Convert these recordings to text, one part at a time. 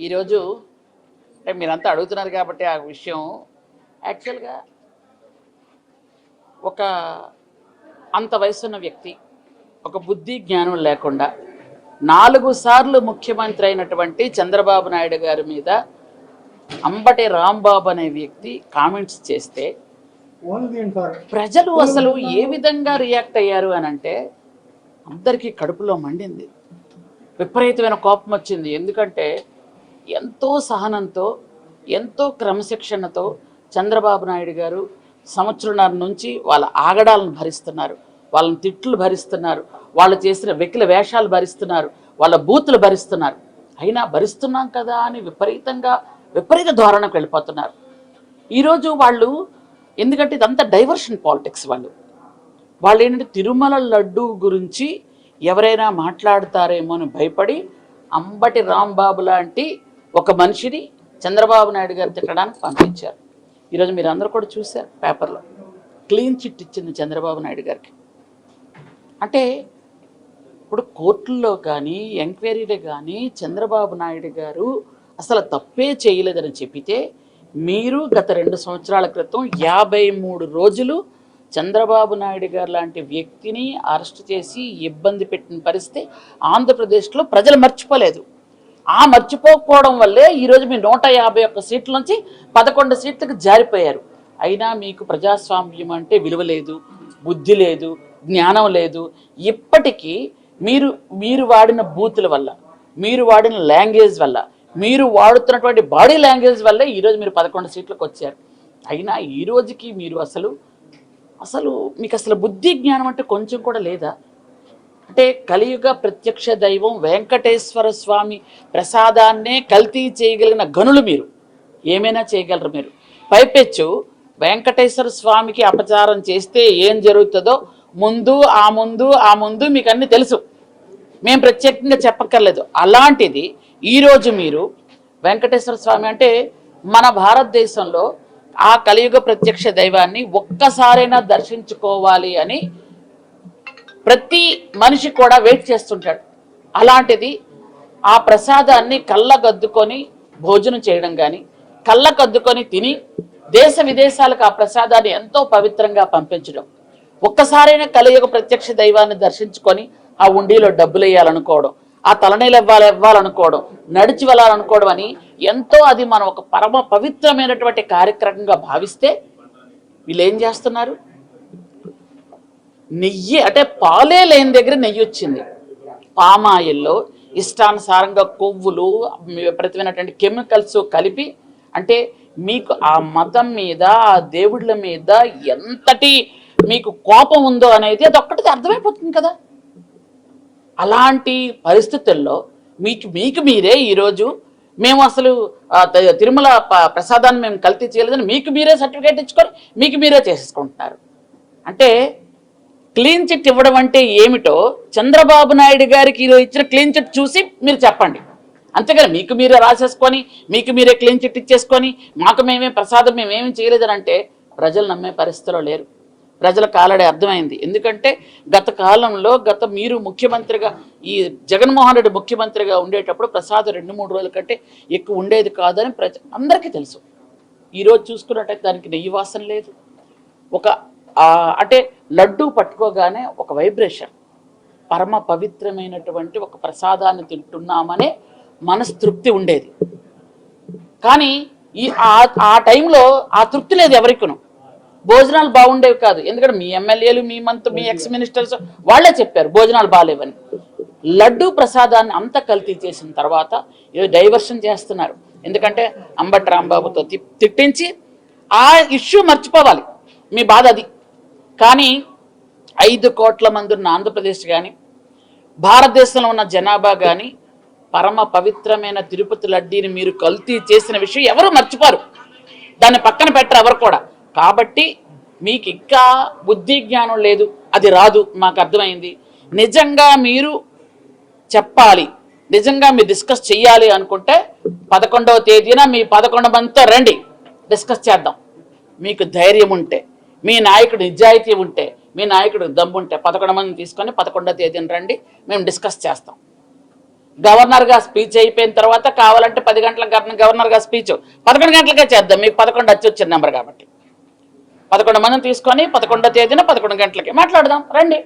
ఈరోజు అంటే మీరంతా అడుగుతున్నారు కాబట్టి ఆ విషయం యాక్చువల్గా ఒక అంత వయసున్న వ్యక్తి ఒక బుద్ధి జ్ఞానం లేకుండా నాలుగు సార్లు ముఖ్యమంత్రి అయినటువంటి చంద్రబాబు నాయుడు గారి మీద అంబటి రాంబాబు అనే వ్యక్తి కామెంట్స్ చేస్తే ప్రజలు అసలు ఏ విధంగా రియాక్ట్ అయ్యారు అని అంటే అందరికీ కడుపులో మండింది. విపరీతమైన కోపం వచ్చింది. ఎందుకంటే ఎంతో సహనంతో ఎంతో క్రమశిక్షణతో చంద్రబాబు నాయుడు గారు సంవత్సరంన్నర నుంచి వాళ్ళ ఆగడాలను భరిస్తున్నారు. వాళ్ళని తిట్లు భరిస్తున్నారు. వాళ్ళు చేసిన వెకిల వేషాలు భరిస్తున్నారు. వాళ్ళ బూతులు భరిస్తున్నారు. అయినా భరిస్తున్నాం కదా అని విపరీతంగా విపరీత ధోరణకు వెళ్ళిపోతున్నారు. ఈరోజు వాళ్ళు ఎందుకంటే ఇదంతా డైవర్షన్ పాలిటిక్స్ వాళ్ళు. వాళ్ళు ఏంటంటే తిరుమల లడ్డు గురించి ఎవరైనా మాట్లాడతారేమో అని భయపడి అంబటి రాంబాబు లాంటి ఒక మనిషిని చంద్రబాబు నాయుడు గారు తిట్టడానికి పంపించారు. ఈరోజు మీరు అందరూ కూడా చూశారు పేపర్లో. క్లీన్ చిట్ ఇచ్చింది చంద్రబాబు నాయుడు గారికి. అంటే ఇప్పుడు కోర్టుల్లో కానీ ఎంక్వైరీలో కానీ చంద్రబాబు నాయుడు గారు అసలు తప్పే చేయలేదని చెప్పితే మీరు గత రెండు సంవత్సరాల క్రితం యాభై మూడు రోజులు చంద్రబాబు నాయుడు గారు లాంటి వ్యక్తిని అరెస్ట్ చేసి ఇబ్బంది పెట్టిన పరిస్థితి ఆంధ్రప్రదేశ్లో ప్రజలు మర్చిపోలేదు. ఆ మర్చిపోకపోవడం వల్లే ఈరోజు మీ నూట యాభై ఒక్క సీట్ల నుంచి పదకొండు సీట్లకు జారిపోయారు. అయినా మీకు ప్రజాస్వామ్యం అంటే విలువ లేదు బుద్ధి లేదు జ్ఞానం లేదు. ఇప్పటికీ మీరు మీరు వాడిన బూతుల వల్ల మీరు వాడిన లాంగ్వేజ్ వల్ల మీరు వాడుతున్నటువంటి బాడీ లాంగ్వేజ్ వల్లే ఈరోజు మీరు పదకొండు సీట్లకు వచ్చారు. అయినా ఈ రోజుకి మీరు అసలు అసలు మీకు అసలు బుద్ధి జ్ఞానం అంటే కొంచెం కూడా లేదా? అంటే కలియుగ ప్రత్యక్ష దైవం వెంకటేశ్వర స్వామి ప్రసాదాన్నే కల్తీ చేయగలిగిన గనులు మీరు. ఏమైనా చేయగలరు మీరు? పైపెచ్చు వెంకటేశ్వర స్వామికి అపచారం చేస్తే ఏం జరుగుతుందో ముందు ఆ ముందు ఆ ముందు మీకు అన్ని తెలుసు. మేము ప్రత్యేకంగా చెప్పక్కర్లేదు. అలాంటిది ఈరోజు మీరు వెంకటేశ్వర స్వామి అంటే మన భారతదేశంలో ఆ కలియుగ ప్రత్యక్ష దైవాన్ని ఒక్కసారైనా దర్శించుకోవాలి అని ప్రతి మనిషి కూడా వెయిట్ చేస్తుంటాడు. అలాంటిది ఆ ప్రసాదాన్ని కళ్ళగద్దుకొని భోజనం చేయడం కానీ కళ్ళకద్దుకొని తిని దేశ విదేశాలకు ఆ ప్రసాదాన్ని ఎంతో పవిత్రంగా పంపించడం. ఒక్కసారైనా కలియుగ ప్రత్యక్ష దైవాన్ని దర్శించుకొని ఆ ఉండిలో డబ్బులు వేయాలనుకోవడం ఆ తలనీళ్ళు ఇవ్వాలి ఇవ్వాలనుకోవడం నడిచి వెళ్ళాలనుకోవడం అని ఎంతో అది మనం ఒక పరమ పవిత్రమైనటువంటి కార్యక్రమంగా భావిస్తే వీళ్ళు ఏం చేస్తున్నారు? నెయ్యి అంటే పాలే లేని దగ్గర నెయ్యి వచ్చింది. పామాయిల్లో ఇష్టానుసారంగా కొవ్వులు విపరీతమైనటువంటి కెమికల్స్ కలిపి అంటే మీకు ఆ మతం మీద ఆ దేవుళ్ళ మీద ఎంతటి మీకు కోపం ఉందో అనేది అది ఒక్కటిది అర్థమైపోతుంది కదా. అలాంటి పరిస్థితుల్లో మీకు మీకు మీరే ఈరోజు మేము అసలు తిరుమల ప్రసాదాన్ని మేము కల్తీ చేయలేదని మీకు మీరే సర్టిఫికేట్ ఇచ్చుకొని మీకు మీరే చేసేసుకుంటున్నారు. అంటే క్లీన్ చిట్ ఇవ్వడం అంటే ఏమిటో చంద్రబాబు నాయుడు గారికి ఇచ్చిన క్లీన్ చిట్ చూసి మీరు చెప్పండి. అంతేగాని మీకు మీరే రాసేసుకొని మీకు మీరే క్లీన్ చిట్ ఇచ్చేసుకొని మాకు మేమే ప్రసాదం మేమేమి చేయలేదని అంటే ప్రజలు నమ్మే పరిస్థితిలో లేరు. ప్రజల కాలడే అర్థమైంది. ఎందుకంటే గత కాలంలో గత మీరు ముఖ్యమంత్రిగా ఈ జగన్మోహన్ రెడ్డి ముఖ్యమంత్రిగా ఉండేటప్పుడు ప్రసాదం రెండు మూడు రోజుల కంటే ఎక్కువ ఉండేది కాదని ప్రజ అందరికీ తెలుసు. ఈరోజు చూసుకున్నట్టయితే దానికి నెయ్యి వాసన లేదు. ఒక అంటే లడ్డు పట్టుకోగానే ఒక వైబ్రేషన్ పరమ పవిత్రమైనటువంటి ఒక ప్రసాదాన్ని తింటున్నామనే మనస్తృప్తి ఉండేది. కానీ ఈ ఆ- టైంలో ఆ తృప్తి లేదు ఎవరికను. భోజనాలు బాగుండేవి కాదు. ఎందుకంటే మీ ఎమ్మెల్యేలు మీ మంత్రి మీ ఎక్స్ మినిస్టర్స్ వాళ్ళే చెప్పారు భోజనాలు బాగాలేవని లడ్డు ప్రసాదాన్ని అంత కల్తీ చేసిన తర్వాత ఏదో డైవర్షన్ చేస్తున్నారు. ఎందుకంటే అంబటి రాంబాబుతో తిట్టించి ఆ ఇష్యూ మర్చిపోవాలి. మీ బాధ అది. కానీ ఐదు కోట్ల మంది ఉన్న ఆంధ్రప్రదేశ్ కానీ భారతదేశంలో ఉన్న జనాభా కానీ పరమ పవిత్రమైన తిరుపతి లడ్డీని మీరు కల్తీ చేసిన విషయం ఎవరు మర్చిపోరు. దాన్ని పక్కన పెట్టరు ఎవరు కూడా. కాబట్టి మీకు ఇంకా బుద్ధి జ్ఞానం లేదు అది రాదు మాకు అర్థమైంది. నిజంగా మీరు చెప్పాలి నిజంగా మీరు డిస్కస్ చేయాలి అనుకుంటే పదకొండవ తేదీన మీ పదకొండు మందితో రండి డిస్కస్ చేద్దాం. మీకు ధైర్యం ఉంటే. మీ నాయకుడు నిజాయితీ ఉంటే మీ నాయకుడు దమ్ముంటే పదకొండు మందిని తీసుకొని పదకొండవ తేదీన రండి మేము డిస్కస్ చేస్తాం. గవర్నర్గా స్పీచ్ అయిపోయిన తర్వాత కావాలంటే పది గంటలకు గవర్నర్గా స్పీచ్. పదకొండు గంటలకే చేద్దాం మీకు పదకొండు వచ్చి వచ్చిన నెంబర్ కాబట్టి. పదకొండు మందిని తీసుకొని పదకొండో తేదీన పదకొండు గంటలకి మాట్లాడదాం రండి.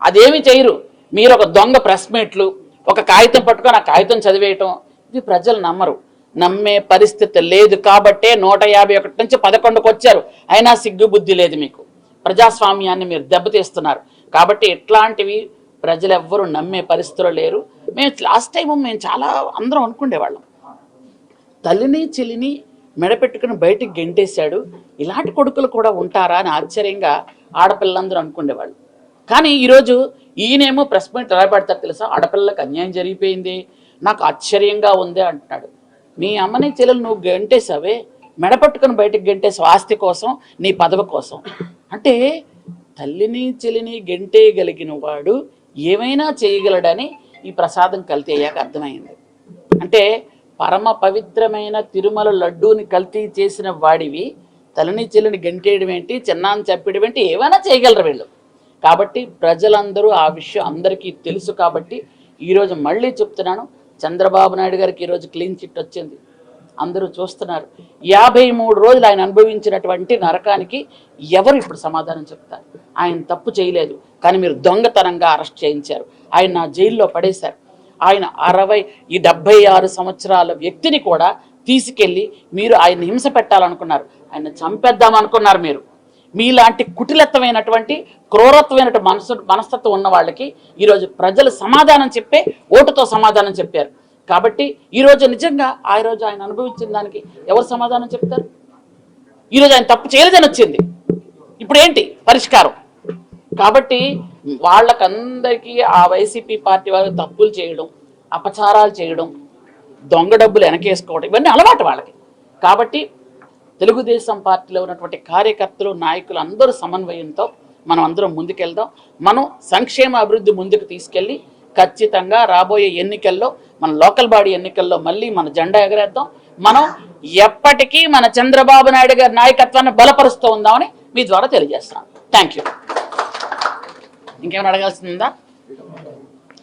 అదేమి చేయరు. మీరు ఒక దొంగ ప్రెస్ మీట్లు ఒక కాగితం పట్టుకొని ఆ కాగితం చదివేయటం ఇది ప్రజలు నమ్మరు. నమ్మే పరిస్థితి లేదు కాబట్టే నూట యాభై ఒకటి నుంచి పదకొండుకు వచ్చారు. అయినా సిగ్గు బుద్ధి లేదు మీకు. ప్రజాస్వామ్యాన్ని మీరు దెబ్బతీస్తున్నారు కాబట్టి ఇట్లాంటివి ప్రజలు ఎవ్వరూ నమ్మే పరిస్థితులు లేరు. మేము లాస్ట్ టైం మేము చాలా అందరం అనుకునేవాళ్ళం తల్లిని చెల్లిని మెడపెట్టుకుని బయటికి గెంటేశాడు. ఇలాంటి కొడుకులు కూడా ఉంటారా అని ఆశ్చర్యంగా ఆడపిల్లలందరూ అనుకునేవాళ్ళు కానీ ఈరోజు ఈయనేమో ప్రెస్ మీట్ ఎలా పెడతారు తెలుసా? ఆడపిల్లలకు అన్యాయం జరిగిపోయింది. నాకు ఆశ్చర్యంగా ఉంది అంటున్నాడు. మీ అమ్మని చెల్లెలు నువ్వు గెంటేసావే మెడపట్టుకుని బయటకు గెంటేసావు ఆస్తి కోసం నీ పదవి కోసం. అంటే తల్లిని చెల్లిని గెంటేయగలిగిన వాడు ఏమైనా చేయగలడని ఈ ప్రసాదం కల్తీ అయ్యాక అర్థమైంది. అంటే పరమ పవిత్రమైన తిరుమల లడ్డూని కల్తీ చేసిన వాడివి తలని చెల్లిని గంటేయడం ఏంటి చిన్నాన్ని చెప్పడం ఏంటి ఏమైనా చేయగలరు వీళ్ళు. కాబట్టి ప్రజలందరూ ఆ విషయం అందరికీ తెలుసు కాబట్టి ఈరోజు మళ్ళీ చెప్తున్నాను చంద్రబాబు నాయుడు గారికి ఈరోజు క్లీన్ చిట్ వచ్చింది. అందరూ చూస్తున్నారు. యాభై మూడు రోజులు ఆయన అనుభవించినటువంటి నరకానికి ఎవరు ఇప్పుడు సమాధానం చెప్తారు? ఆయన తప్పు చేయలేదు. కానీ మీరు దొంగతనంగా అరెస్ట్ చేయించారు. ఆయన నా జైల్లో పడేశారు. ఆయన అరవై ఈ డెబ్బై ఆరు సంవత్సరాల వ్యక్తిని కూడా తీసుకెళ్ళి మీరు ఆయన హింస పెట్టాలనుకున్నారు. ఆయన చంపేద్దామనుకున్నారు మీరు. మీలాంటి కుటిలత్వమైనటువంటి క్రూరత్వమైనటువంటి మనసు మనస్తత్వం ఉన్న వాళ్ళకి ఈరోజు ప్రజలు సమాధానం చెప్పే ఓటుతో సమాధానం చెప్పారు. కాబట్టి ఈరోజు నిజంగా ఆ రోజు ఆయన అనుభవించిన దానికి ఎవరు సమాధానం చెప్తారు? ఈరోజు ఆయన తప్పు చేయలేదని వచ్చింది. ఇప్పుడు ఏంటి? పరిష్కారం. కాబట్టి వాళ్ళకందరికీ ఆ వైసీపీ పార్టీ వాళ్ళు తప్పులు చేయడం అపచారాలు చేయడం దొంగ డబ్బులు వెనకేసుకోవడం ఇవన్నీ అలవాటు వాళ్ళకి. కాబట్టి తెలుగుదేశం పార్టీలో ఉన్నటువంటి కార్యకర్తలు నాయకులు అందరూ సమన్వయంతో మనం అందరం ముందుకెళ్దాం. మనం సంక్షేమ అభివృద్ధి ముందుకు తీసుకెళ్ళి ఖచ్చితంగా రాబోయే ఎన్నికల్లో మన లోకల్ బాడీ ఎన్నికల్లో మళ్ళీ మన జెండా ఎగరేద్దాం. మనం ఎప్పటికీ మన చంద్రబాబు నాయుడు గారి నాయకత్వాన్ని బలపరుస్తూ ఉందామని మీ ద్వారా తెలియజేస్తాను థ్యాంక్ యూ ఇంకేమైనా అడగాల్సిందా